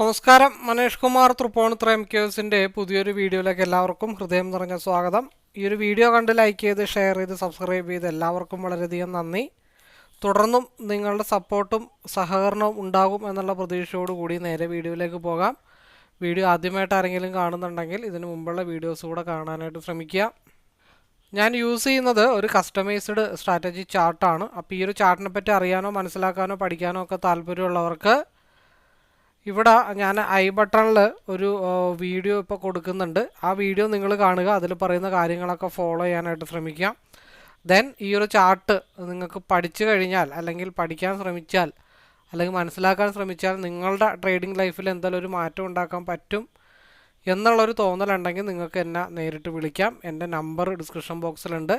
നമസ്കാരം. മനേഷ് കുമാർ തൃപ്പൂണിത്തുറ എം ക്യൂസിന്റെ പുതിയൊരു വീഡിയോയിലേക്ക് എല്ലാവർക്കും ഹൃദയം നിറഞ്ഞ സ്വാഗതം. ഈ ഒരു വീഡിയോ കണ്ട് ലൈക്ക് ചെയ്ത് ഷെയർ ചെയ്ത് സബ്സ്ക്രൈബ് ചെയ്ത് എല്ലാവർക്കും വളരെയധികം നന്ദി. തുടർന്നും നിങ്ങളുടെ സപ്പോർട്ടും സഹകരണവും ഉണ്ടാകും എന്നുള്ള പ്രതീക്ഷയോടുകൂടി നേരെ വീഡിയോയിലേക്ക് പോകാം. വീഡിയോ ആദ്യമായിട്ട് ആരെങ്കിലും കാണുന്നുണ്ടെങ്കിൽ ഇതിന് മുമ്പുള്ള വീഡിയോസ് കൂടെ കാണാനായിട്ട് ശ്രമിക്കുക. ഞാൻ യൂസ് ചെയ്യുന്നത് ഒരു കസ്റ്റമൈസ്ഡ് സ്ട്രാറ്റജി ചാർട്ടാണ് അപ്പോൾ ഈ ഒരു ചാർട്ടിനെ പറ്റി അറിയാനോ മനസ്സിലാക്കാനോ പഠിക്കാനോ ഒക്കെ താല്പര്യമുള്ളവർക്ക് ഇവിടെ ഞാൻ ഐ ബട്ടണിൽ ഒരു വീഡിയോ ഇപ്പോൾ കൊടുക്കുന്നുണ്ട്. ആ വീഡിയോ നിങ്ങൾ കാണുക. അതിൽ പറയുന്ന കാര്യങ്ങളൊക്കെ ഫോളോ ചെയ്യാനായിട്ട് ശ്രമിക്കാം. ദെൻ ഈ ഒരു ചാർട്ട് നിങ്ങൾക്ക് പഠിച്ചു കഴിഞ്ഞാൽ അല്ലെങ്കിൽ പഠിക്കാൻ ശ്രമിച്ചാൽ അല്ലെങ്കിൽ മനസ്സിലാക്കാൻ ശ്രമിച്ചാൽ നിങ്ങളുടെ ട്രേഡിംഗ് ലൈഫിൽ എന്തായാലും ഒരു മാറ്റം ഉണ്ടാക്കാൻ പറ്റും എന്നുള്ളൊരു തോന്നലുണ്ടെങ്കിൽ നിങ്ങൾക്ക് എന്നെ നേരിട്ട് വിളിക്കാം. എന്റെ നമ്പർ ഡിസ്ക്രിപ്ഷൻ ബോക്സിലുണ്ട്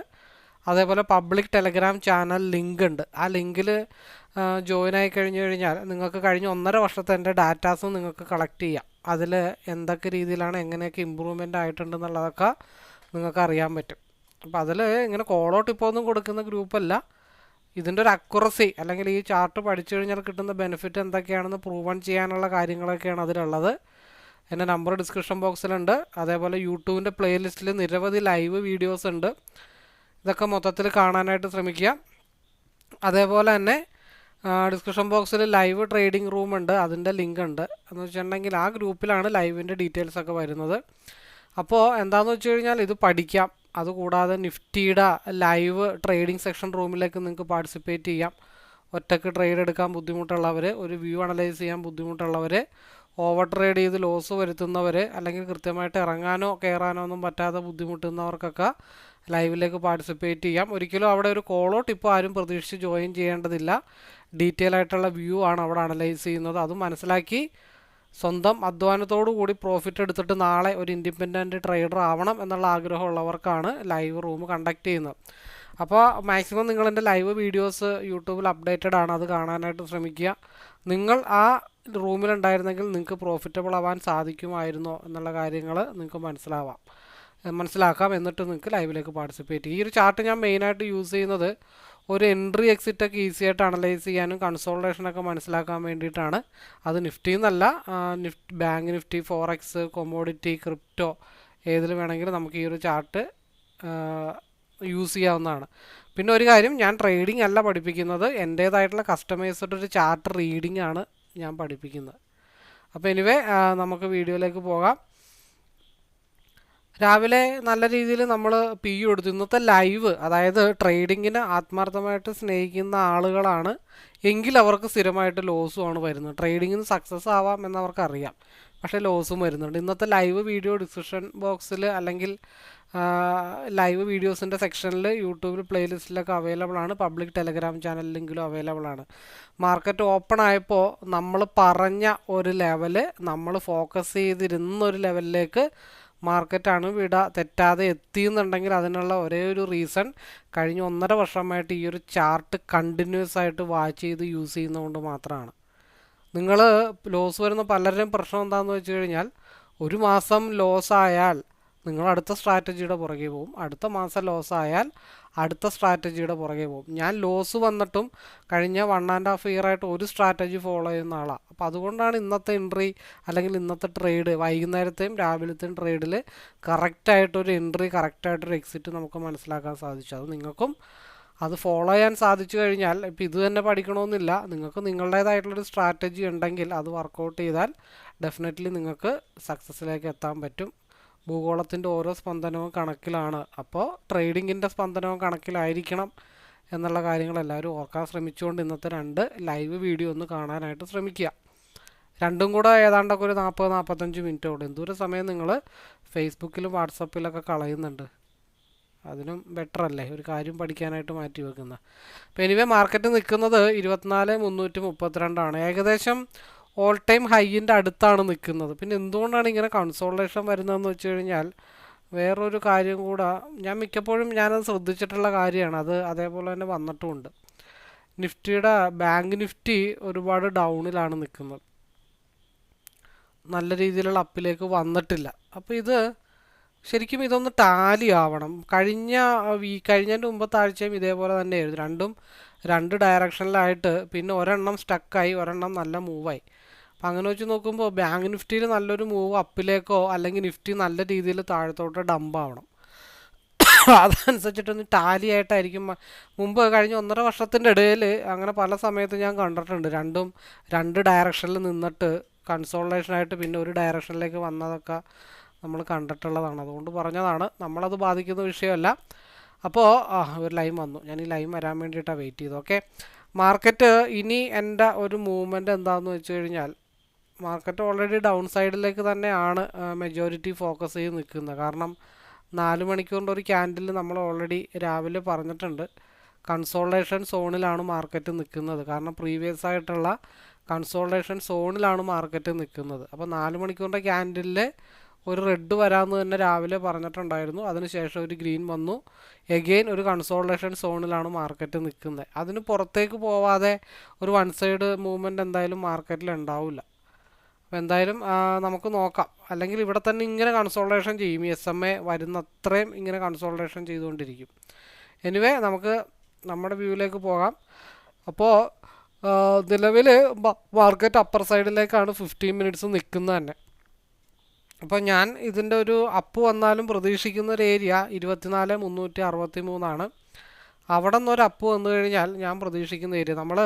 അതേപോലെ പബ്ലിക് ടെലഗ്രാം ചാനൽ ലിങ്ക് ഉണ്ട്. ആ ലിങ്കിൽ ജോയിൻ ആയി കഴിഞ്ഞു കഴിഞ്ഞാൽ നിങ്ങൾക്ക് കഴിഞ്ഞ ഒന്നര വർഷത്തെ എന്റെ ഡാറ്റാസും നിങ്ങൾക്ക് കളക്ട് ചെയ്യാം. അതിൽ എന്തൊക്കെ രീതിയിലാണ് എങ്ങനെയൊക്കെ ഇമ്പ്രൂവ്മെന്റ് ആയിട്ടുണ്ടെന്നുള്ളതൊക്കെ നിങ്ങൾക്ക് അറിയാൻ പറ്റും. അപ്പോൾ അതിൽ ഇങ്ങനെ കോളോ ഇപ്പോൾ ഒന്നും കൊടുക്കുന്ന ഗ്രൂപ്പല്ല ഇതിന്റെ ഒരു അക്യുറസി അല്ലെങ്കിൽ ഈ ചാർട്ട് പഠിച്ചു കഴിഞ്ഞാൽ കിട്ടുന്ന ബെനിഫിറ്റ് എന്തൊക്കെയാണെന്ന് പ്രൂവൺ ചെയ്യാനുള്ള കാര്യങ്ങളൊക്കെയാണ് അതിലുള്ളത്. എന്റെ നമ്പർ ഡിസ്ക്രിപ്ഷൻ ബോക്സിലുണ്ട് അതേപോലെ യൂട്യൂബിന്റെ പ്ലേലിസ്റ്റിൽ നിരവധി ലൈവ് വീഡിയോസ് ഉണ്ട്. ഇതൊക്കെ മൊത്തത്തിൽ കാണാനായിട്ട് ശ്രമിക്കുക. അതേപോലെ തന്നെ ഡിസ്ക്രിപ്ഷൻ ബോക്സിൽ ലൈവ് ട്രേഡിംഗ് റൂം ഉണ്ട് അതിന്റെ ലിങ്ക് ഉണ്ട്. എന്ന് വെച്ചിട്ടുണ്ടെങ്കിൽ ആ ഗ്രൂപ്പിലാണ് ലൈവിന്റെ ഡീറ്റെയിൽസ് ഒക്കെ വരുന്നത്. അപ്പോൾ എന്താണെന്ന് വെച്ച് കഴിഞ്ഞാൽ ഇത് പഠിക്കാം. അതുകൂടാതെ നിഫ്റ്റിയുടെ ലൈവ് ട്രേഡിംഗ് സെക്ഷൻ റൂമിലേക്ക് നിങ്ങൾക്ക് പാർട്ടിസിപ്പേറ്റ് ചെയ്യാം. ഒറ്റയ്ക്ക് ട്രേഡ് എടുക്കാൻ ബുദ്ധിമുട്ടുള്ളവർ ഒരു വ്യൂ അനലൈസ് ചെയ്യാൻ ബുദ്ധിമുട്ടുള്ളവർ ഓവർ ട്രേഡ് ചെയ്ത് ലോസ് വരുത്തുന്നവർ അല്ലെങ്കിൽ കൃത്യമായിട്ട് ഇറങ്ങാനോ കയറാനോ ഒന്നും പറ്റാതെ ബുദ്ധിമുട്ടുന്നവർക്കൊക്കെ ലൈവിലേക്ക് പാർട്ടിസിപ്പേറ്റ് ചെയ്യാം. ഒരിക്കലും അവിടെ ഒരു കോളോ ടിപ്പോ ആരും പ്രതീക്ഷിച്ച് ജോയിൻ ചെയ്യേണ്ടതില്ല. ഡീറ്റെയിൽ ആയിട്ടുള്ള വ്യൂ ആണ് അവിടെ അനലൈസ് ചെയ്യുന്നത്. അത് മനസ്സിലാക്കി സ്വന്തം അധ്വാനത്തോടു കൂടി പ്രോഫിറ്റ് എടുത്തിട്ട് നാളെ ഒരു ഇൻഡിപെൻഡന്റ് ട്രേഡർ ആവണം എന്നുള്ള ആഗ്രഹമുള്ളവർക്കാണ് ലൈവ് റൂം കണ്ടക്ട് ചെയ്യുന്നത്. അപ്പോൾ മാക്സിമം നിങ്ങൾ എന്റെ ലൈവ് വീഡിയോസ് യൂട്യൂബിൽ അപ്ഡേറ്റഡ് ആണ്. അത് കാണാനായിട്ട് ശ്രമിക്കുക. നിങ്ങൾ ആ റൂമിലുണ്ടായിരുന്നെങ്കിൽ നിങ്ങൾക്ക് പ്രോഫിറ്റബിൾ ആവാൻ സാധിക്കുമായിരുന്നോ എന്നുള്ള കാര്യങ്ങൾ നിങ്ങൾക്ക് മനസ്സിലാവാം. മനസ്സിലാക്കാം. എന്നിട്ട് നിങ്ങൾക്ക് ലൈവിലേക്ക് പാർട്ടിസിപ്പേറ്റ് ചെയ്യും. ഈ ഒരു ചാർട്ട് ഞാൻ മെയിനായിട്ട് യൂസ് ചെയ്യുന്നത് ഒരു എൻട്രി എക്സിറ്റ് ഒക്കെ ഈസി ആയിട്ട് അനലൈസ് ചെയ്യാനും കൺസോൾട്ടേഷനൊക്കെ മനസ്സിലാക്കാൻ വേണ്ടിയിട്ടാണ്. അത് നിഫ്റ്റി എന്നല്ല Nifty bank Nifty forex commodity crypto ഏതിൽ വേണമെങ്കിലും നമുക്ക് ഈ ഒരു ചാർട്ട് യൂസ് ചെയ്യാവുന്നതാണ്. പിന്നെ ഒരു കാര്യം ഞാൻ ട്രേഡിംഗ് അല്ല പഠിപ്പിക്കുന്നത്. എന്റേതായിട്ടുള്ള കസ്റ്റമൈസ്ഡ് ഒരു ചാർട്ട് റീഡിംഗ് ആണ് ഞാൻ പഠിപ്പിക്കുന്നത്. അപ്പോൾ എനിവേ നമുക്ക് വീഡിയോയിലേക്ക് പോകാം. രാവിലെ നല്ല രീതിയിൽ നമ്മൾ പി യു എടുത്തു ഇന്നത്തെ ലൈവ് അതായത് ട്രേഡിങ്ങിന് ആത്മാർത്ഥമായിട്ട് സ്നേഹിക്കുന്ന ആളുകളാണ്. എങ്കിൽ അവർക്ക് സ്ഥിരമായിട്ട് ആണ് വരുന്നത്. ട്രേഡിങ്ങിന് സക്സസ് ആവാം എന്നവർക്കറിയാം പക്ഷേ ലോസും വരുന്നുണ്ട്. ഇന്നത്തെ ലൈവ് വീഡിയോ ഡിസ്ക്രിപ്ഷൻ ബോക്സിൽ അല്ലെങ്കിൽ ലൈവ് വീഡിയോസിന്റെ സെക്ഷനിൽ യൂട്യൂബിൽ പ്ലേലിസ്റ്റിലൊക്കെ അവൈലബിൾ ആണ് പബ്ലിക് ടെലഗ്രാം ചാനൽ ലിങ്കിലും അവൈലബിൾ ആണ് മാർക്കറ്റ് ഓപ്പൺ ആയപ്പോൾ നമ്മൾ പറഞ്ഞ ഒരു ലെവൽ നമ്മൾ ഫോക്കസ് ചെയ്തിരുന്ന ഒരു ലെവലിലേക്ക് മാർക്കറ്റാണ് വിട. തെറ്റാതെ എത്തിയെന്നുണ്ടെങ്കിൽ അതിനുള്ള ഒരേ ഒരു റീസൺ കഴിഞ്ഞ ഒന്നര വർഷമായിട്ട് ഈ ഒരു ചാർട്ട് കണ്ടിന്യൂസ് ആയിട്ട് വാച്ച് ചെയ്ത് യൂസ് ചെയ്യുന്നതുകൊണ്ട് മാത്രമാണ്. നിങ്ങൾ ലോസ് വരുന്ന പലരുടെയും പ്രശ്നം എന്താണെന്ന് വെച്ച് കഴിഞ്ഞാൽ ഒരു മാസം ലോസ് ആയാൽ നിങ്ങൾ അടുത്ത സ്ട്രാറ്റജിയുടെ പുറകെ പോകും. അടുത്ത മാസം ലോസ് ആയാൽ അടുത്ത സ്ട്രാറ്റജിയുടെ പുറകെ പോകും. ഞാൻ ലോസ് വന്നിട്ടും കഴിഞ്ഞ വൺ ആൻഡ് ഹാഫ് ഇയർ ആയിട്ട് ഒരു സ്ട്രാറ്റജി ഫോളോ ചെയ്യുന്ന ആളാണ് അപ്പോൾ അതുകൊണ്ടാണ് ഇന്നത്തെ എൻട്രി അല്ലെങ്കിൽ ഇന്നത്തെ ട്രേഡ് വൈകുന്നേരത്തെയും രാവിലത്തെയും ട്രേഡിൽ കറക്റ്റായിട്ടൊരു എൻട്രി കറക്റ്റായിട്ടൊരു എക്സിറ്റ് നമുക്ക് മനസ്സിലാക്കാൻ സാധിച്ചു. അത് നിങ്ങൾക്കും അത് ഫോളോ ചെയ്യാൻ സാധിച്ചു കഴിഞ്ഞാൽ ഇപ്പം ഇത് തന്നെ പഠിക്കണമെന്നില്ല. നിങ്ങൾക്ക് നിങ്ങളുടേതായിട്ടുള്ളൊരു സ്ട്രാറ്റജി ഉണ്ടെങ്കിൽ അത് വർക്കൗട്ട് ചെയ്താൽ ഡെഫിനറ്റ്ലി നിങ്ങൾക്ക് സക്സസ്സിലേക്ക് എത്താൻ പറ്റും. ഭൂഗോളത്തിന്റെ ഓരോ സ്പന്ദനവും കണക്കിലാണ്. അപ്പോൾ ട്രേഡിങ്ങിന്റെ സ്പന്ദനവും കണക്കിലായിരിക്കണം എന്നുള്ള കാര്യങ്ങൾ എല്ലാവരും ഓർക്കാൻ ശ്രമിച്ചുകൊണ്ട് ഇന്നത്തെ രണ്ട് ലൈവ് വീഡിയോ ഒന്ന് കാണാനായിട്ട് ശ്രമിക്കുക. രണ്ടും കൂടെ ഏതാണ്ടൊക്കെ ഒരു നാൽപ്പത് നാൽപ്പത്തഞ്ച് മിനിറ്റ് ഉള്ളൂ. എന്തോരം സമയം നിങ്ങൾ ഫേസ്ബുക്കിലും വാട്സപ്പിലൊക്കെ കളയുന്നുണ്ട്. അതിനും ബെറ്റർ അല്ലേ? ഒരു കാര്യം പഠിക്കാനായിട്ട് മാറ്റി വെക്കുന്ന. അപ്പോൾ എനിവേ മാർക്കറ്റ് നിൽക്കുന്നത് ഇരുപത്തിനാല് മുന്നൂറ്റി മുപ്പത്തിരണ്ടാണ്. ഏകദേശം ഓൾ ടൈം ഹൈയിന്റെ അടുത്താണ് നിൽക്കുന്നത്. പിന്നെ എന്തുകൊണ്ടാണ് ഇങ്ങനെ കൺസോളേഷൻ വരുന്നതെന്ന് വെച്ച് കഴിഞ്ഞാൽ വേറൊരു കാര്യം കൂടെ ഞാൻ മിക്കപ്പോഴും ഞാനത് ശ്രദ്ധിച്ചിട്ടുള്ള കാര്യമാണ്. അത് അതേപോലെ തന്നെ വന്നിട്ടുമുണ്ട്. നിഫ്റ്റിയുടെ ബാങ്ക് നിഫ്റ്റി ഒരുപാട് ഡൗണിലാണ് നിൽക്കുന്നത്. നല്ല രീതിയിലുള്ള അപ്പിലേക്ക് വന്നിട്ടില്ല. അപ്പോൾ ഇത് ശരിക്കും ഇതൊന്ന് ടാലി ആവണം. കഴിഞ്ഞ വീ കഴിഞ്ഞതിന്റെ മുമ്പത്തെ ആഴ്ചയും ഇതേപോലെ തന്നെയായിരുന്നു. രണ്ടും രണ്ട് ഡയറക്ഷനിലായിട്ട് പിന്നെ ഒരെണ്ണം സ്റ്റക്കായി ഒരെണ്ണം നല്ല മൂവായി അപ്പം അങ്ങനെ വെച്ച് നോക്കുമ്പോൾ ബാങ്ക് നിഫ്റ്റിയിൽ നല്ലൊരു മൂവ് അപ്പിലേക്കോ അല്ലെങ്കിൽ നിഫ്റ്റി നല്ല രീതിയിൽ താഴത്തോട്ട് ഡംപ് അതനുസരിച്ചിട്ടൊന്ന് ടാലി ആയിട്ടായിരിക്കും. മുമ്പ് കഴിഞ്ഞ ഒന്നര വർഷത്തിന്റെ ഇടയിൽ അങ്ങനെ പല സമയത്ത് ഞാൻ കണ്ടിട്ടുണ്ട്. രണ്ടും രണ്ട് ഡയറക്ഷനിൽ നിന്നിട്ട് കൺസോൾട്ടേഷനായിട്ട് പിന്നെ ഒരു ഡയറക്ഷനിലേക്ക് വന്നതൊക്കെ നമ്മൾ കണ്ടിട്ടുള്ളതാണ്. അതുകൊണ്ട് പറഞ്ഞതാണ്. നമ്മളത് ബാധിക്കുന്ന വിഷയമല്ല. അപ്പോൾ ഒരു ലൈൻ വന്നു. ഞാൻ ഈ ലൈൻ വരാൻ വേണ്ടിയിട്ടാണ് വെയിറ്റ് ചെയ്തു ഓക്കെ മാർക്കറ്റ് ഇനി എന്റെ ഒരു മൂവ്മെന്റ് എന്താണെന്ന് വെച്ച് കഴിഞ്ഞാൽ മാർക്കറ്റ് ഓൾറെഡി ഡൗൺ സൈഡിലേക്ക് തന്നെയാണ് മെജോറിറ്റി ഫോക്കസ് ചെയ്ത് നിൽക്കുന്നത്. കാരണം നാല് മണിക്കൂറിന്റെ ഒരു ക്യാൻഡിൽ നമ്മൾ ഓൾറെഡി രാവിലെ പറഞ്ഞിട്ടുണ്ട്. കൺസോൾട്ടേഷൻ സോണിലാണ് മാർക്കറ്റ് നിൽക്കുന്നത്. കാരണം പ്രീവിയസ് ആയിട്ടുള്ള കൺസോൾട്ടേഷൻ സോണിലാണ് മാർക്കറ്റ് നിൽക്കുന്നത്. അപ്പോൾ നാല് മണിക്കൂറിന്റെ ക്യാൻഡിലിൽ ഒരു റെഡ് വരാമെന്ന് തന്നെ രാവിലെ പറഞ്ഞിട്ടുണ്ടായിരുന്നു. അതിനുശേഷം ഒരു ഗ്രീൻ വന്നു. എഗെയിൻ ഒരു കൺസോൾട്ടേഷൻ സോണിലാണ് മാർക്കറ്റ് നിൽക്കുന്നത്. അതിന് പുറത്തേക്ക് പോവാതെ ഒരു വൺ സൈഡ് മൂവ്മെന്റ് എന്തായാലും മാർക്കറ്റിൽ ഉണ്ടാവില്ല. അപ്പോൾ എന്തായാലും നമുക്ക് നോക്കാം. അല്ലെങ്കിൽ ഇവിടെ തന്നെ ഇങ്ങനെ കൺസോൾട്ടേഷൻ ചെയ്യും. എസ് എം എ വരുന്ന അത്രയും ഇങ്ങനെ കൺസോൾട്ടേഷൻ ചെയ്തുകൊണ്ടിരിക്കും. എനിവേ നമുക്ക് നമ്മുടെ വ്യൂവിലേക്ക് പോകാം. അപ്പോൾ നിലവിൽ മാർക്കറ്റ് അപ്പർ സൈഡിലേക്കാണ് ഫിഫ്റ്റീൻ മിനിറ്റ്സ് നിൽക്കുന്നത് തന്നെ. അപ്പോൾ ഞാൻ ഇതിന്റെ ഒരു അപ്പ് വന്നാലും പ്രതീക്ഷിക്കുന്ന ഒരു ഏരിയ ഇരുപത്തിനാല് മുന്നൂറ്റി അറുപത്തി മൂന്നാണ് അവിടെ നിന്നൊരു അപ്പ് വന്നു കഴിഞ്ഞാൽ ഞാൻ പ്രതീക്ഷിക്കുന്ന ഏരിയ നമ്മൾ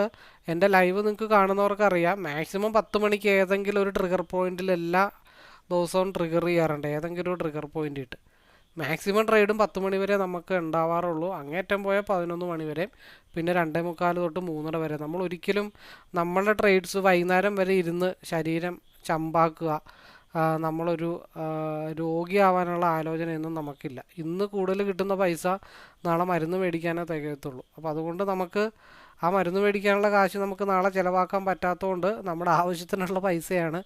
എന്റെ ലൈവ് നിങ്ങൾക്ക് കാണുന്നവർക്കറിയാം മാക്സിമം പത്ത് മണിക്ക് ഏതെങ്കിലും ഒരു ട്രിഗർ പോയിന്റിൽ എല്ലാ ദിവസവും ട്രിഗർ ചെയ്യാറുണ്ട് ഏതെങ്കിലും ഒരു ട്രിഗർ പോയിന്റ് ഇട്ട്. മാക്സിമം ട്രേഡും പത്ത് മണി വരെ നമുക്ക് ഉണ്ടാവാറുള്ളൂ അങ്ങേറ്റം പോയാൽ പതിനൊന്ന് മണി വരെ പിന്നെ രണ്ടേ മുക്കാൽ തൊട്ട് മൂന്നര വരെ. നമ്മൾ ഒരിക്കലും നമ്മളുടെ ട്രേഡ്സ് വൈകുന്നേരം വരെ ഇരുന്ന് ശരീരം ചമ്പാക്കുക നമ്മളൊരു രോഗിയാവാനുള്ള ആലോചനയൊന്നും നമുക്കില്ല. ഇന്ന് കൂടുതൽ കിട്ടുന്ന പൈസ നാളെ മരുന്ന് മേടിക്കാനേ തികയത്തുള്ളൂ. അപ്പോൾ അതുകൊണ്ട് നമുക്ക് ആ മരുന്ന് മേടിക്കാനുള്ള കാശ് നമുക്ക് നാളെ ചിലവാക്കാൻ പറ്റാത്തതുകൊണ്ട് നമ്മുടെ ആവശ്യത്തിനുള്ള പൈസയാണ്.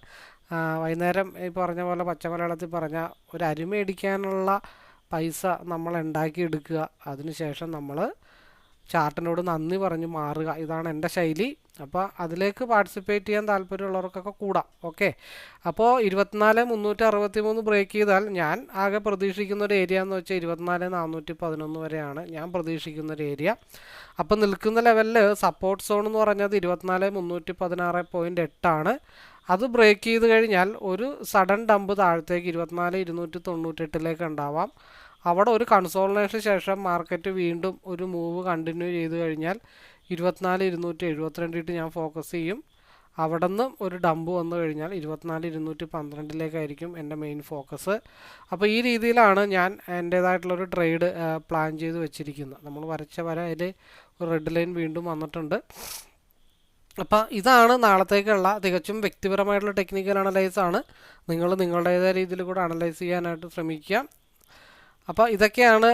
വൈകുന്നേരം ഈ പറഞ്ഞ പോലെ പച്ചമലയാളത്തിൽ പറഞ്ഞ ഒരു അരി മേടിക്കാനുള്ള പൈസ നമ്മൾ ഉണ്ടാക്കിയെടുക്കുക അതിനുശേഷം നമ്മൾ ചാർട്ടിനോട് നന്ദി പറഞ്ഞ് മാറുക. ഇതാണ് എന്റെ ശൈലി. അപ്പോൾ അതിലേക്ക് പാർട്ടിസിപ്പേറ്റ് ചെയ്യാൻ താല്പര്യമുള്ളവർക്കൊക്കെ കൂടാം. ഓക്കെ അപ്പോൾ ഇരുപത്തിനാല് മുന്നൂറ്റി അറുപത്തി മൂന്ന് ബ്രേക്ക് ചെയ്താൽ ഞാൻ ആകെ പ്രതീക്ഷിക്കുന്ന ഒരു ഏരിയ എന്ന് വെച്ചാൽ ഇരുപത്തിനാല് നാനൂറ്റി പതിനൊന്ന് വരെയാണ് ഞാൻ പ്രതീക്ഷിക്കുന്ന ഒരു ഏരിയ അപ്പോൾ നിൽക്കുന്ന ലെവലിൽ സപ്പോർട്ട് സോൺ എന്ന് പറഞ്ഞത് ഇരുപത്തിനാല് മുന്നൂറ്റി പതിനാറ് പോയിന്റ് എട്ടാണ്. അത് ബ്രേക്ക് ചെയ്ത് കഴിഞ്ഞാൽ ഒരു സഡൻ ഡമ്പ് താഴത്തേക്ക് ഇരുപത്തിനാല് ഇരുന്നൂറ്റി തൊണ്ണൂറ്റെട്ടിലേക്ക് ഉണ്ടാവാം. അവിടെ ഒരു കൺസോളിനേഷന് ശേഷം മാർക്കറ്റ് വീണ്ടും ഒരു മൂവ് കണ്ടിന്യൂ ചെയ്ത് കഴിഞ്ഞാൽ ഇരുപത്തിനാല് ഇരുന്നൂറ്റി എഴുപത്തിരണ്ടിട്ട് ഞാൻ ഫോക്കസ് ചെയ്യും. അവിടെ നിന്ന് ഒരു ഡമ്പ് വന്നു കഴിഞ്ഞാൽ ഇരുപത്തിനാല് ഇരുന്നൂറ്റി പന്ത്രണ്ടിലേക്കായിരിക്കും എന്റെ മെയിൻ ഫോക്കസ് അപ്പോൾ ഈ രീതിയിലാണ് ഞാൻ എന്റേതായിട്ടുള്ളൊരു ട്രേഡ് പ്ലാൻ ചെയ്ത് വെച്ചിരിക്കുന്നത്. നമ്മൾ വരച്ച വര അതിൽ ഒരു റെഡ് ലൈൻ വീണ്ടും വന്നിട്ടുണ്ട്. അപ്പോൾ ഇതാണ് നാളത്തേക്കുള്ള തികച്ചും വ്യക്തിപരമായിട്ടുള്ള ടെക്നിക്കൽ അനലൈസ് ആണ്. നിങ്ങൾ നിങ്ങളുടേതായ രീതിയിൽ കൂടെ അനലൈസ് ചെയ്യാനായിട്ട് ശ്രമിക്കുക. അപ്പോൾ ഇതൊക്കെയാണ്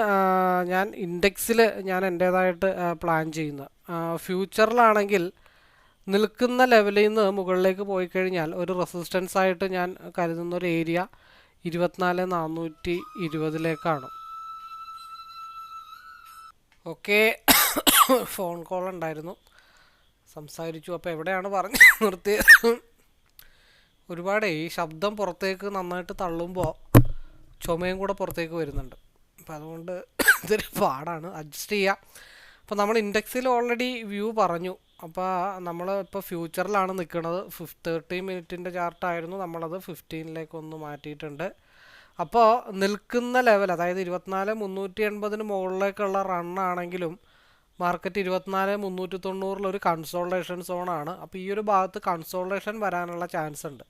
ഞാൻ ഇൻഡെക്സിൽ ഞാൻ എന്റേതായിട്ട് പ്ലാൻ ചെയ്യുന്നത്. ഫ്യൂച്ചറിലാണെങ്കിൽ നിൽക്കുന്ന ലെവലിൽ നിന്ന് മുകളിലേക്ക് പോയി കഴിഞ്ഞാൽ ഒരു റെസിസ്റ്റൻസ് ആയിട്ട് ഞാൻ കരുതുന്ന ഒരു ഏരിയ ഇരുപത്തിനാല് നാനൂറ്റി ഇരുപതിലേക്കാണ്. ഓക്കെ ഫോൺ കോൾ ഉണ്ടായിരുന്നു. സംസാരിച്ചു. അപ്പോൾ എവിടെയാണ് പറഞ്ഞ് നിർത്തിയത് ഒരുപാടേ ഈ ശബ്ദം പുറത്തേക്ക് നന്നായിട്ട് തള്ളുമ്പോൾ ചുമയും കൂടെ പുറത്തേക്ക് വരുന്നുണ്ട്. അപ്പോൾ അതുകൊണ്ട് ഇതൊരു പാടാണ്. അഡ്ജസ്റ്റ് ചെയ്യുക അപ്പോൾ നമ്മൾ ഇൻഡെക്സിൽ ഓൾറെഡി വ്യൂ പറഞ്ഞു. അപ്പോൾ നമ്മൾ ഇപ്പോൾ ഫ്യൂച്ചറിലാണ് നിൽക്കുന്നത്. ഫിഫ് തേർട്ടി മിനിറ്റിന്റെ ചാർട്ടായിരുന്നു. നമ്മളത് ഫിഫ്റ്റീനിലേക്ക് ഒന്ന് മാറ്റിയിട്ടുണ്ട്. അപ്പോൾ നിൽക്കുന്ന ലെവൽ അതായത് ഇരുപത്തിനാല് മുന്നൂറ്റി എൺപതിന് മുകളിലേക്കുള്ള റണ്ണാണെങ്കിലും മാർക്കറ്റ് ഇരുപത്തിനാല് മുന്നൂറ്റി തൊണ്ണൂറിലൊരു കൺസോൾട്ടേഷൻ സോണാണ് അപ്പോൾ ഈ ഒരു ഭാഗത്ത് കൺസോൾട്ടേഷൻ വരാനുള്ള ചാൻസ് ഉണ്ട്.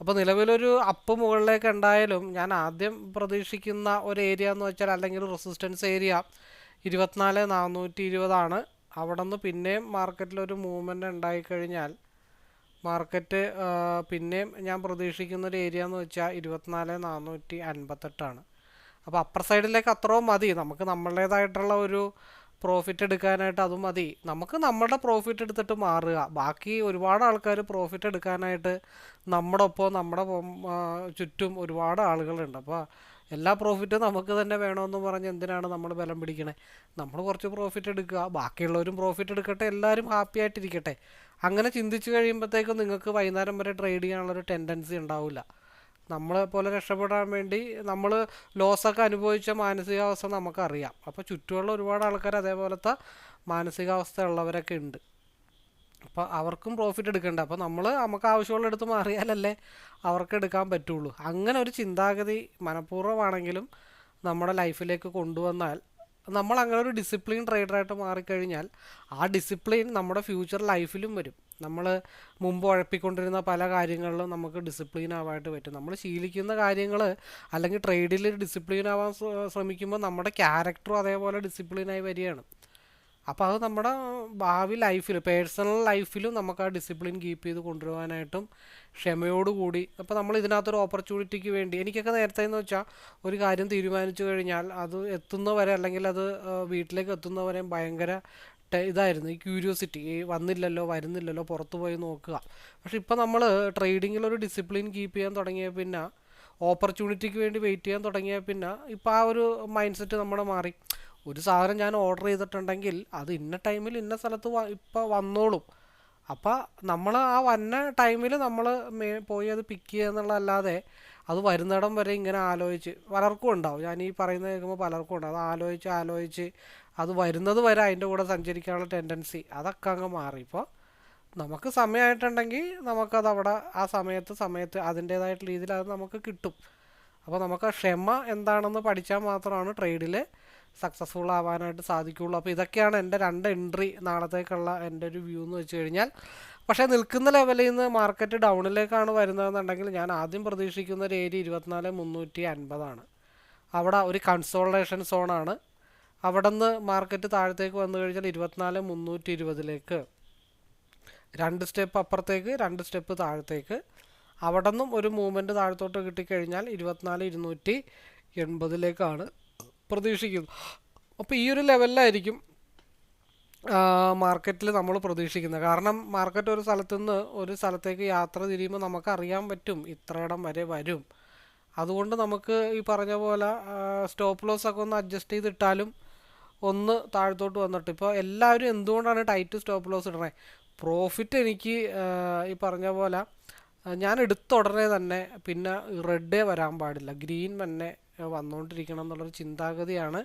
അപ്പോൾ നിലവിലൊരു അപ്പ് മുകളിലേക്ക് ഉണ്ടായാലും ഞാൻ ആദ്യം പ്രതീക്ഷിക്കുന്ന ഒരു ഏരിയ എന്ന് വെച്ചാൽ അല്ലെങ്കിൽ റെസിസ്റ്റൻസ് ഏരിയ ഇരുപത്തിനാല് നാനൂറ്റി ഇരുപതാണ് അവിടെ നിന്ന് പിന്നെയും മാർക്കറ്റിലൊരു മൂവ്മെന്റ് ഉണ്ടായിക്കഴിഞ്ഞാൽ മാർക്കറ്റ് പിന്നെയും ഞാൻ പ്രതീക്ഷിക്കുന്ന ഒരു ഏരിയ എന്ന് വെച്ചാൽ ഇരുപത്തിനാല് നാനൂറ്റി അൻപത്തെട്ടാണ് അപ്പോൾ അപ്പർ സൈഡിലേക്ക് അത്രയും മതി. നമുക്ക് നമ്മളുടേതായിട്ടുള്ള ഒരു പ്രോഫിറ്റ് എടുക്കാനായിട്ട് അതും മതി. നമുക്ക് നമ്മളുടെ പ്രോഫിറ്റ് എടുത്തിട്ട് മാറുക. ബാക്കി ഒരുപാട് ആൾക്കാർ പ്രോഫിറ്റ് എടുക്കാനായിട്ട് നമ്മുടെ ഒപ്പം നമ്മുടെ ചുറ്റും ഒരുപാട് ആളുകളുണ്ട്. അപ്പോൾ എല്ലാ പ്രോഫിറ്റും നമുക്ക് തന്നെ വേണമെന്ന് പറഞ്ഞ് എന്തിനാണ് നമ്മൾ ബലം പിടിക്കണേ? നമ്മൾ കുറച്ച് പ്രോഫിറ്റ് എടുക്കുക. ബാക്കിയുള്ളവരും പ്രോഫിറ്റ് എടുക്കട്ടെ. എല്ലാവരും ഹാപ്പി ആയിട്ടിരിക്കട്ടെ. അങ്ങനെ ചിന്തിച്ച് കഴിയുമ്പോഴത്തേക്കും നിങ്ങൾക്ക് വൈകുന്നേരം വരെ ട്രേഡ് ചെയ്യാനുള്ളൊരു ടെൻഡൻസി ഉണ്ടാവില്ല. നമ്മളെ പോലെ രക്ഷപ്പെടാൻ വേണ്ടി നമ്മൾ ലോസൊക്കെ അനുഭവിച്ച മാനസികാവസ്ഥ നമുക്കറിയാം. അപ്പോൾ ചുറ്റുമുള്ള ഒരുപാട് ആൾക്കാർ അതേപോലത്തെ മാനസികാവസ്ഥ ഉള്ളവരൊക്കെ ഉണ്ട്. അപ്പോൾ അവർക്കും പ്രോഫിറ്റ് എടുക്കണ്ട. അപ്പോൾ നമ്മൾ നമുക്ക് ആവശ്യമുള്ള എടുത്ത് മാറിയാലല്ലേ അവർക്ക് എടുക്കാൻ പറ്റുള്ളൂ. അങ്ങനെ ഒരു ചിന്താഗതി മനഃപൂർവമാണെങ്കിലും നമ്മുടെ ലൈഫിലേക്ക് കൊണ്ടുവന്നാൽ നമ്മൾ അങ്ങനെ ഒരു ഡിസിപ്ലിൻ ട്രേഡറായിട്ട് മാറിക്കഴിഞ്ഞാൽ ആ ഡിസിപ്ലിൻ നമ്മുടെ ഫ്യൂച്ചർ ലൈഫിലും വരും. നമ്മൾ മുമ്പ് ഉഴപ്പിക്കൊണ്ടിരുന്ന പല കാര്യങ്ങളിലും നമുക്ക് ഡിസിപ്ലിൻ ആവാനായിട്ട് പറ്റും. നമ്മൾ ശീലിക്കുന്ന കാര്യങ്ങൾ അല്ലെങ്കിൽ ട്രേഡിൽ ഡിസിപ്ലിൻ ആവാൻ ശ്രമിക്കുമ്പോൾ നമ്മുടെ ക്യാരക്ടറും അതേപോലെ ഡിസിപ്ലിനായി വരികയാണ്. അപ്പോൾ അത് നമ്മുടെ ഭാവി ലൈഫിൽ പേഴ്സണൽ ലൈഫിലും നമുക്ക് ആ ഡിസിപ്ലിൻ കീപ്പ് ചെയ്ത് കൊണ്ടുവരുവാനായിട്ടും ക്ഷമയോടുകൂടി. അപ്പോൾ നമ്മൾ ഇതിനകത്തൊരു ഓപ്പർച്യൂണിറ്റിക്ക് വേണ്ടി എനിക്കൊക്കെ നേരത്തെ എന്ന് വെച്ചാൽ ഒരു കാര്യം തീരുമാനിച്ചു കഴിഞ്ഞാൽ അത് എത്തുന്നവരെ അല്ലെങ്കിൽ അത് വീട്ടിലേക്ക് എത്തുന്നവരെ ഭയങ്കര ഇതായിരുന്നു. ഈ ക്യൂരിയോസിറ്റി വന്നില്ലല്ലോ വരുന്നില്ലല്ലോ പുറത്തു പോയി നോക്കുക. പക്ഷെ ഇപ്പോൾ നമ്മൾ ട്രേഡിങ്ങിൽ ഒരു ഡിസിപ്ലിൻ കീപ്പ് ചെയ്യാൻ തുടങ്ങിയ പിന്നെ ഓപ്പർച്യൂണിറ്റിക്ക് വേണ്ടി വെയിറ്റ് ചെയ്യാൻ തുടങ്ങിയ പിന്നെ ഇപ്പോൾ ആ ഒരു മൈൻഡ് സെറ്റ് നമ്മുടെ മാറി. ഒരു സാധനം ഞാൻ ഓർഡർ ചെയ്തിട്ടുണ്ടെങ്കിൽ അത് ഇന്ന ടൈമിൽ ഇന്ന സ്ഥലത്ത് ഇപ്പോൾ വന്നോളും. അപ്പോൾ നമ്മൾ ആ വന്ന ടൈമിൽ നമ്മൾ പോയി അത് പിക്ക് ചെയ്യുക എന്നുള്ളതല്ലാതെ അത് വരുന്നിടം വരെ ഇങ്ങനെ ആലോചിച്ച് പലർക്കും ഉണ്ടാവും. ഞാൻ ഈ പറയുന്നത് കേൾക്കുമ്പോൾ പലർക്കും ഉണ്ടാവും. അത് ആലോചിച്ച് ആലോചിച്ച് അത് വരുന്നത് വരെ അതിന്റെ കൂടെ സഞ്ചരിക്കാനുള്ള ടെൻഡൻസി അതൊക്കെ അങ്ങ് മാറി. ഇപ്പോൾ നമുക്ക് സമയമായിട്ടുണ്ടെങ്കിൽ നമുക്കത് അവിടെ ആ സമയത്ത് സമയത്ത് അതിന്റേതായിട്ടുള്ള രീതിയിൽ അത് നമുക്ക് കിട്ടും. അപ്പോൾ നമുക്ക് ക്ഷമ എന്താണെന്ന് പഠിച്ചാൽ മാത്രമാണ് ട്രേഡിൽ സക്സസ്ഫുൾ ആവാനായിട്ട് സാധിക്കുകയുള്ളു അപ്പോൾ ഇതൊക്കെയാണ് എന്റെ രണ്ട് എൻട്രി നാളത്തേക്കുള്ള എന്റെ ഒരു വ്യൂ എന്ന് വെച്ച് കഴിഞ്ഞാൽ. പക്ഷേ നിൽക്കുന്ന ലെവലിൽ നിന്ന് മാർക്കറ്റ് ഡൗണിലേക്കാണ് വരുന്നതെന്നുണ്ടെങ്കിൽ ഞാൻ ആദ്യം പ്രതീക്ഷിക്കുന്ന ഒരു ഏരിയ ഇരുപത്തിനാല് മുന്നൂറ്റി അൻപതാണ്. അവിടെ ഒരു കൺസോൾട്ടേഷൻ സോണാണ് അവിടെ നിന്ന് മാർക്കറ്റ് താഴത്തേക്ക് വന്നു കഴിഞ്ഞാൽ ഇരുപത്തിനാല് മുന്നൂറ്റി ഇരുപതിലേക്ക്. രണ്ട് സ്റ്റെപ്പ് അപ്പുറത്തേക്ക് രണ്ട് സ്റ്റെപ്പ് താഴത്തേക്ക്. അവിടെ നിന്നും ഒരു മൂവ്മെന്റ് താഴത്തോട്ട് കിട്ടിക്കഴിഞ്ഞാൽ ഇരുപത്തിനാല് ഇരുന്നൂറ്റി എൺപതിലേക്കാണ്. പ്രതീക്ഷിക്കുന്നത് അപ്പോൾ ഈ ഒരു ലെവലിലായിരിക്കും മാർക്കറ്റിൽ നമ്മൾ പ്രതീക്ഷിക്കുന്നത്. കാരണം മാർക്കറ്റ് ഒരു സ്ഥലത്തു നിന്ന് ഒരു സ്ഥലത്തേക്ക് യാത്ര തിരിയുമ്പോൾ നമുക്ക് അറിയാൻ പറ്റും ഇത്രയിടം വരെ വരും. അതുകൊണ്ട് നമുക്ക് ഈ പറഞ്ഞ പോലെ സ്റ്റോപ്പ് ലോസ് ഒക്കെ ഒന്ന് അഡ്ജസ്റ്റ് ചെയ്തിട്ടാലും ഒന്ന് താഴത്തോട്ട് വന്നിട്ട്. ഇപ്പോൾ എല്ലാവരും എന്തുകൊണ്ടാണ് ടൈറ്റ് സ്റ്റോപ്പ് ലോസ് ഇടണേ? പ്രോഫിറ്റ് എനിക്ക് ഈ പറഞ്ഞ പോലെ ഞാൻ എടുത്ത ഉടനെ തന്നെ പിന്നെ റെഡേ വരാൻ പാടില്ല. ഗ്രീൻ തന്നെ വന്നുകൊണ്ടിരിക്കണം എന്നുള്ളൊരു ചിന്താഗതിയാണ്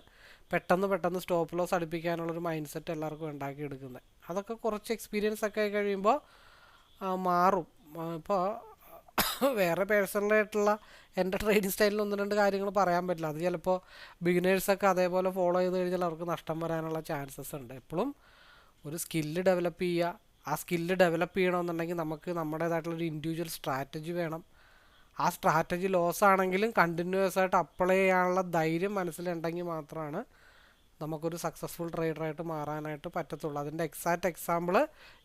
പെട്ടെന്ന് പെട്ടെന്ന് സ്റ്റോപ്പ് ലോസ് അടുപ്പിക്കാനുള്ളൊരു മൈൻഡ് സെറ്റ് എല്ലാവർക്കും ഉണ്ടാക്കിയെടുക്കുന്നത്. അതൊക്കെ കുറച്ച് എക്സ്പീരിയൻസ് ഒക്കെ ആയി കഴിയുമ്പോൾ മാറും. ഇപ്പോൾ വേറെ പേഴ്സണലായിട്ടുള്ള എന്റെ ട്രേഡിംഗ് സ്റ്റൈലിൽ ഒന്ന് രണ്ട് കാര്യങ്ങൾ പറയാൻ പറ്റില്ല. അത് ചിലപ്പോൾ ബിഗിനേഴ്സൊക്കെ അതേപോലെ ഫോളോ ചെയ്ത് കഴിഞ്ഞാൽ അവർക്ക് നഷ്ടം വരാനുള്ള ചാൻസസ് ഉണ്ട്. എപ്പോഴും ഒരു സ്കില്ല് ഡെവലപ്പ് ചെയ്യുക. ആ സ്കില്ല് ഡെവലപ്പ് ചെയ്യണമെന്നുണ്ടെങ്കിൽ നമുക്ക് നമ്മുടേതായിട്ടുള്ളൊരു ഇൻഡിവിജ്വൽ സ്ട്രാറ്റജി വേണം. ആ സ്ട്രാറ്റജി ലോസ് ആണെങ്കിലും കണ്ടിന്യൂസ് ആയിട്ട് അപ്ലൈ ചെയ്യാനുള്ള ധൈര്യം മനസ്സിലുണ്ടെങ്കിൽ മാത്രമാണ് നമുക്കൊരു സക്സസ്ഫുൾ ട്രേഡറായിട്ട് മാറാനായിട്ട് പറ്റത്തുള്ളൂ. അതിന്റെ എക്സാക്റ്റ് എക്സാമ്പിൾ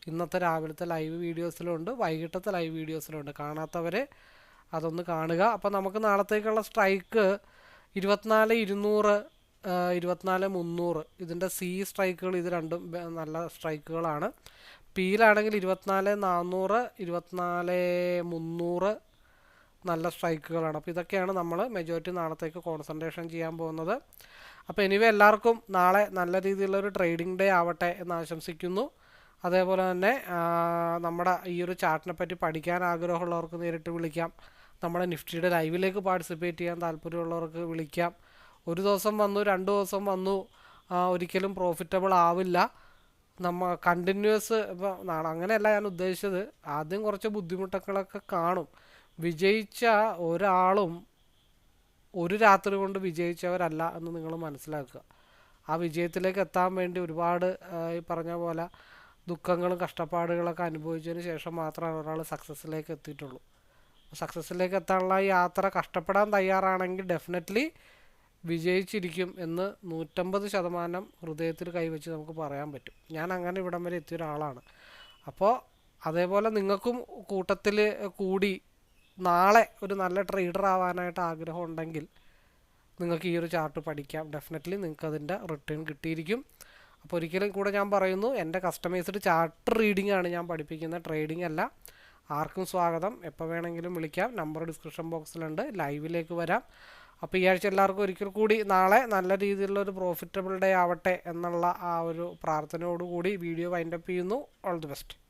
ഇന്നത്തെ രാവിലത്തെ ലൈവ് വീഡിയോസിലുണ്ട് വൈകിട്ടത്തെ ലൈവ് വീഡിയോസിലുണ്ട് കാണാത്തവർ അതൊന്ന് കാണുക. അപ്പോൾ നമുക്ക് നാളത്തേക്കുള്ള സ്ട്രൈക്ക് ഇരുപത്തിനാല് ഇരുന്നൂറ് ഇരുപത്തിനാല് മുന്നൂറ്. ഇതിന്റെ സി സ്ട്രൈക്കുകൾ ഇത് രണ്ടും നല്ല സ്ട്രൈക്കുകളാണ് പിയിലാണെങ്കിൽ ഇരുപത്തിനാല് നാന്നൂറ് ഇരുപത്തിനാല് മുന്നൂറ് നല്ല സ്ട്രൈക്കുകളാണ്. അപ്പോൾ ഇതൊക്കെയാണ് നമ്മൾ മെജോറിറ്റി നാളത്തേക്ക് കോൺസെൻട്രേഷൻ ചെയ്യാൻ പോകുന്നത്. അപ്പോൾ എനിവേ എല്ലാവർക്കും നാളെ നല്ല രീതിയിലുള്ളൊരു ട്രേഡിംഗ് ഡേ ആവട്ടെ എന്ന് ആശംസിക്കുന്നു. അതേപോലെ തന്നെ നമ്മുടെ ഈ ഒരു ചാർട്ടിനെ പറ്റി പഠിക്കാൻ ആഗ്രഹമുള്ളവർക്ക് നേരിട്ട് വിളിക്കാം. നമ്മുടെ നിഫ്റ്റിയുടെ ലൈവിലേക്ക് പാർട്ടിസിപ്പേറ്റ് ചെയ്യാൻ താല്പര്യമുള്ളവർക്ക് വിളിക്കാം. ഒരു ദിവസം വന്നു രണ്ട് ദിവസം വന്നു ഒരിക്കലും പ്രോഫിറ്റബിൾ ആവില്ല. നമ്മ കണ്ടിന്യൂസ് ഇപ്പോൾ അങ്ങനെയല്ല ഞാൻ ഉദ്ദേശിച്ചത്. ആദ്യം കുറച്ച് ബുദ്ധിമുട്ടുകളൊക്കെ കാണും. വിജയിച്ച ഒരാളും ഒരു രാത്രി കൊണ്ട് വിജയിച്ചവരല്ല എന്ന് നിങ്ങൾ മനസ്സിലാക്കുക. ആ വിജയത്തിലേക്ക് എത്താൻ വേണ്ടി ഒരുപാട് ഈ പറഞ്ഞ പോലെ ദുഃഖങ്ങളും കഷ്ടപ്പാടുകളൊക്കെ അനുഭവിച്ചതിന് ശേഷം മാത്രമേ ഒരാൾ സക്സസ്സിലേക്ക് എത്തിയിട്ടുള്ളൂ. സക്സസ്സിലേക്ക് എത്താനുള്ള യാത്ര കഷ്ടപ്പെടാൻ തയ്യാറാണെങ്കിൽ ഡെഫിനറ്റ്ലി വിജയിച്ചിരിക്കും എന്ന് നൂറ്റമ്പത് ശതമാനം ഹൃദയത്തിൽ കൈവച്ച് നമുക്ക് പറയാൻ പറ്റും. ഞാൻ അങ്ങനെ ഇവിടം വരെ എത്തിയ ഒരാളാണ്. അപ്പോൾ അതേപോലെ നിങ്ങൾക്കും കൂട്ടത്തിൽ കൂടി നാളെ ഒരു നല്ല ട്രേഡർ ആവാനായിട്ട് ആഗ്രഹം ഉണ്ടെങ്കിൽ നിങ്ങൾക്ക് ഈ ഒരു ചാർട്ട് പഠിക്കാം. ഡെഫിനറ്റ്ലി നിങ്ങൾക്ക് അതിന്റെ റിട്ടേൺ കിട്ടിയിരിക്കും. അപ്പോൾ ഒരിക്കലും കൂടെ ഞാൻ പറയുന്നു എന്റെ കസ്റ്റമൈസ്ഡ് ചാർട്ട് റീഡിംഗ് ആണ് ഞാൻ പഠിപ്പിക്കുന്ന ട്രേഡിംഗ് അല്ല. ആർക്കും സ്വാഗതം. എപ്പോൾ വേണമെങ്കിലും വിളിക്കാം. നമ്പർ ഡിസ്ക്രിപ്ഷൻ ബോക്സിലുണ്ട് ലൈവിലേക്ക് വരാം. അപ്പോൾ ഈ ആഴ്ച എല്ലാവർക്കും ഒരിക്കൽ കൂടി നാളെ നല്ല രീതിയിലുള്ള ഒരു പ്രോഫിറ്റബിൾ ഡേ ആവട്ടെ എന്നുള്ള ആ ഒരു പ്രാർത്ഥനയോടുകൂടി വീഡിയോ വൈൻഡപ്പ് ചെയ്യുന്നു. All the best